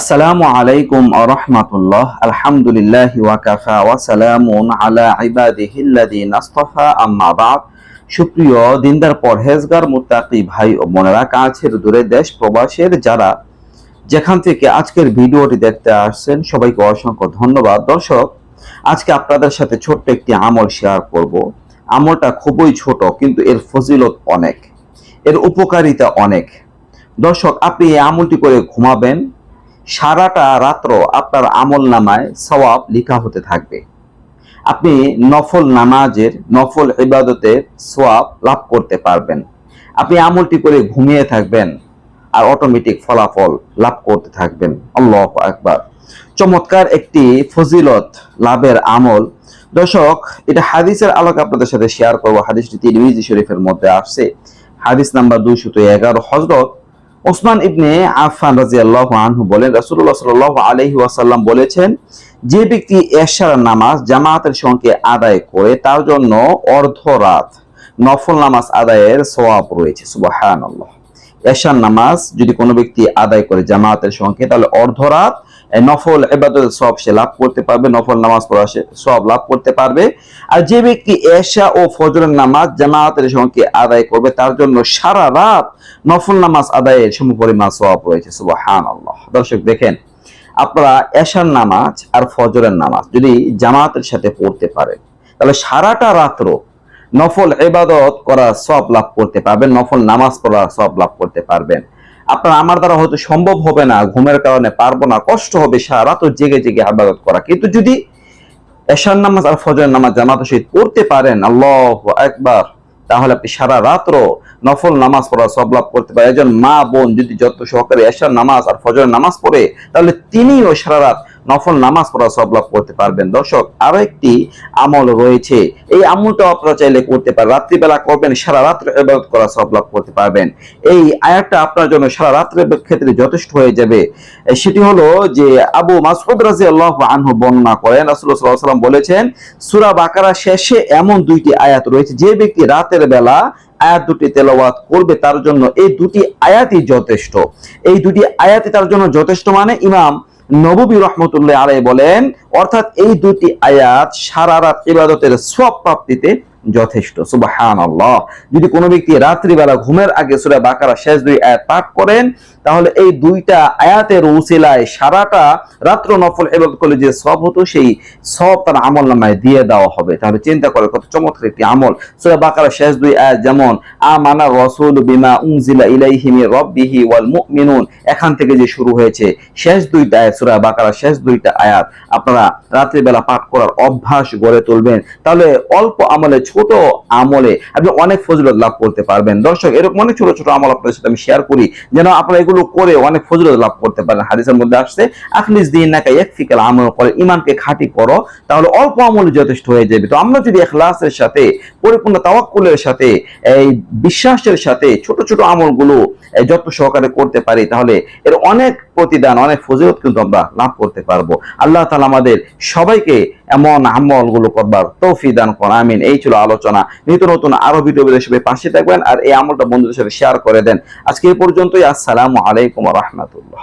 আসসালামু আলাইকুম আরহামাতুল্লাহ আলহামদুলিল্লাহ ওয়াকাফা ওয়াসালামুন আলা ইবাদিহিল্লাযিনা আসতাফা। আম্মা বাদ। সুপ্রিয় দিনদার পরহেজগার, মুত্তাকি ভাই ও বোনেরা, কাছের দূরে দেশ প্রবাসের যারা যেখান থেকে আজকের ভিডিওটি দেখতে আসছেন, সবাইকে অসংখ্য ধন্যবাদ। দর্শক, আজকে আপনাদের সাথে ছোট্ট একটি আমল শেয়ার করব। আমলটা খুবই ছোট, কিন্তু এর ফজিলত অনেক। এর উপকারিতা অনেক। দর্শক, আপনি এই আমলটি করে ঘুমাবেন সারাটা রাত্র আপনার আমল নামায় সওয়াব লিখা হতে থাকবে। আপনি নফল নামাজের, নফল ইবাদতের সোয়াব লাভ করতে পারবেন। আপনি আমলটি করে ঘুমিয়ে থাকবেন আর অটোমেটিক ফলাফল লাভ করতে থাকবেন। আল্লাহ একবার চমৎকার একটি ফজিলত লাভের আমল। দর্শক, এটা হাদিসের আলোকে আপনাদের সাথে শেয়ার করব। হাদিসটি তিরমিজি শরীফের মধ্যে আসছে। হাদিস নাম্বার দুইশত এগারো হজরত ওসমান ইবনে আফান রাজিয়াল্লাহু আনহু বলেন, রাসূলুল্লাহ সাল্লাল্লাহু আলাইহি ওয়াসাল্লাম বলেছেন, যে ব্যক্তি এশার নামাজ জামাতের সঙ্গে আদায় করে, তার জন্য অর্ধ রাত নফল নামাজ আদায়ের সওয়াব রয়েছে, সুবহানাল্লাহ। এশার নামাজ যদি কোনো ব্যক্তি আদায় করে জামাতের সঙ্গে, তাহলে অর্ধ রাত নফল এবাদত সব সে লাভ করতে পারবে, নফল নামাজ পড়া সে সব লাভ করতে পারবে। আর যে ব্যক্তি এশা ও ফজরের নামাজ জামাতের সঙ্গে আদায় করবে, তার জন্য সারা রাত নফল নামাজ আদায়ের সমপরিমাণ সব রয়েছে, সুবহানাল্লাহ। দর্শক, দেখেন, আপনারা এশার নামাজ আর ফজরের নামাজ যদি জামাতের সাথে পড়তে পারেন, তাহলে সারাটা রাত্র নফল এবাদত করা সব লাভ করতে পারবেন, নফল নামাজ পড়া সব লাভ করতে পারবেন। আপনার আমার দ্বারা হয়তো সম্ভব হবে না, ঘুমের কারণে পারব না, কষ্ট হবে, সারা রাত জেগে জেগে আবাদত করা। কিন্তু যদি এশার নামাজ আর ফজর নামাজ জামাত সহিত পড়তে পারেন, আল্লাহ একবার তাহলে আপনি সারা রাত্র নফল নামাজ পড়া, সব লাভ করতে পারেন। একজন মা বোন যদি যত সহকারে এশার নামাজ আর ফজর নামাজ পড়ে, তাহলে তিনিও সারা রাত নফল নামাজ পড়া সব লাভ করতে পারবেন। দর্শক আরও একটি আমল রয়েছে। এই আমলটাও আপনারা চাইলে করতে পারেন। রাত্রিবেলা করবেন, সারা রাত্রে ইবাদত করা সব লাভ করতে পারবেন। এই আয়াতটা আপনার জন্য সারা রাত্রের ক্ষেত্রে যথেষ্ট হয়ে যাবে। সেটি হলো যে আবু মাসউদ রাদিয়াল্লাহু আনহু বর্ণনা করেন, রাসূলুল্লাহ সাল্লাল্লাহু আলাইহি ওয়াসাল্লাম বলেছেন, সূরা বাকারা শেষে এমন দুইটি আয়াত রয়েছে। যে ব্যক্তি রাতের বেলা আয়াত দুটি তেলাওয়াত করবে, তার জন্য এই দুটি আয়াতই যথেষ্ট। এই দুটি আয়াতই তার জন্য যথেষ্ট মানে ইমাম নববী রহমতুল্লাহ আলাই বলেন অর্থাৎ এই দুটি আয়াত সারা রাত ইবাদতের সব প্রাপ্তিতে যথেষ্ট। সুবাহান আল্লাহ যদি কোনো ব্যক্তি রাত্রিবেলা ঘুমের আগে সুরা বাকারা শেষ দুই আয়াত পাঠ করেন, তাহলে এই দুইটা আয়াতের উসিলায় সারাটা রাত্র নফল ইবাদত করলে যে সব হতো, সেই সব তার আমল নামায় দিয়ে দেওয়া হবে। তাহলে চিন্তা করে কত চমৎকার একটি আমল। সুরা বাকারা শেষ দুই আয়াত যেমন, আমানা রসুল বিমা উনজিলা ইলাইহি মির রাব্বিহি ওয়াল মুমিনুন। এখান থেকে যে শুরু হয়েছে, শেষ দুইটা আয়াত, সূরা বাকারা শেষ দুইটা আয়াত, আপনারা রাত্রিবেলা পাঠ করার অভ্যাস গড়ে তুলবেন। তাহলে অল্প আমলে ছোট আমলে আপনি অনেক ফজিলত লাভ করতে পারবেন। দর্শক, এরকম অনেক ছোট ছোট আমল আপনাদের সাথে আমি শেয়ার করি যেন আপনারা এগুলো করে অনেক ফজিলত লাভ করতে পারেন। হাদিসের মধ্যে আসছে, আখলিস দিন নাকা ইয়াকফিকাল আমল করে ইমানকে খাঁটি করো, তাহলে অল্প আমলে যথেষ্ট হয়ে যাবে। তো আমরা যদি ইখলাসের সাথে, পরিপূর্ণ তাওয়াক্কুলের সাথে, এই বিশ্বাসের সাথে ছোট ছোট আমলগুলো যত্ন সহকারে করতে পারি, তাহলে এর অনেক প্রতিদান, অনেক ফজিলত কিন্তু আমরা লাভ করতে পারব। আল্লাহ তাআলা আমাদের সবাইকে এমন আমলগুলো করবার তৌফি দান আমিন। এই ছিল আলোচনা। নিত্য নতুন আরও ভিডিও হিসেবে পাশে থাকবেন আর এই আমলটা বন্ধুদের সাথে শেয়ার করে দেন। আজকে এই পর্যন্তই, আসসালামু আলাইকুম রহমতুল্লাহ।